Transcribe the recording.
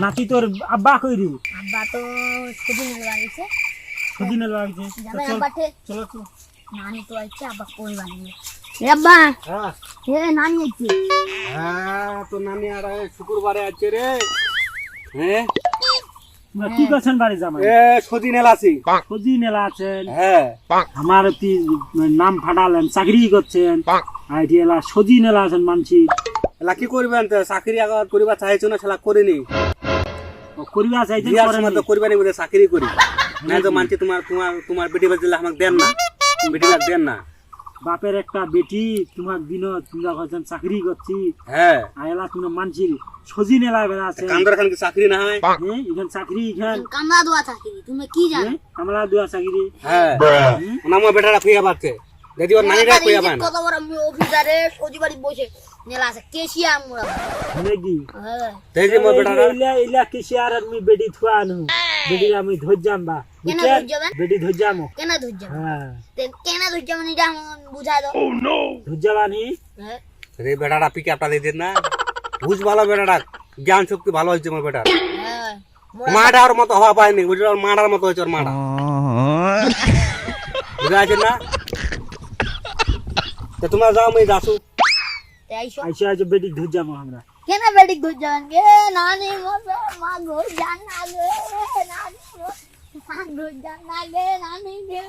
নাতি তোর আব্বা কই রে? আব্বা তো সেদিন লাগিয়েছে সুদিনে লাগছে চল চলো নানি তো আছে আব্বা কই বানিয়ে এ আব্বা হ্যাঁ। এ নানি আছে হ্যাঁ তো নানি আর শুক্রবারে আছে রে। হ্যাঁ। তোমরা কি করছেন বাড়ি জামাই? এ সদিন এলাছি সুদিন এলা আছেন হ্যাঁ। আমার কি নাম ফাটালেন চাকরি করছেন। আর এটি এলা সজিন এলা আছেন মানসি এলা কি করবেন তো? চাকরি আগত করিবা চাইছো না সেলা করিনি? করিবা চাইছেন বিয়ার সময় তো করিবা নি চাকরি করি। না তো মানছি তোমার তোমার তোমার বেটি বাজ দিলে আমাকে দেন না। বেটি লাগ দেন না। বাপের একটা বেটি তোমার দিন তোমরা চাকরি করছি হ্যাঁ আর এলা তোমরা মানসির সজিন এলা বেলা আছে। কান্দর খান কি চাকরি না হয় হ্যাঁ এখান চাকরি এখান কামলা দোয়া থাকে তুমি কি জানো? কামলা দুয়া চাকরি হ্যাঁ আমার বেটারা পাচ্ছে যদি ওর নানিরা পায় না। কত বড় অফিসারে সজি বাড়ি বসে। নেলা আছে কেশিয়া আমরা নাকি হ্যাঁ। সেই যে মোর বেটারা। ইলা ইলা কিসে আর আমি বেটি থুয়া আনু। বেটি আমি ধরজাম বা। কেন? ধরজাবেন? বেটি ধরজাম কেন ধৈর্য হ্যাঁ। তে কেন মানে এটা আমার বুঝাই দাও। ধরজাবানি হ্যাঁ। সেই বেটারা পিকে আপটা দিয়ে দিন না। বুঝ ভালো বেটারা জ্ঞান শক্তি ভালো হয়েছে আমার বেটার। হ্যাঁ। মাটা ওর মতো হওয়া পায়নি বুঝলি ওর মাটার মতো হয়েছে ওর মাটা বুঝা আছে না? তো তোমরা যাও আমি যাসু এইসব আইসা আইসা বেটি ধরজাম আমরা কেন বেটি ধৈর্য গে নানি মবে মা গো জানা গে নানি মা গো জানা গে নানি গে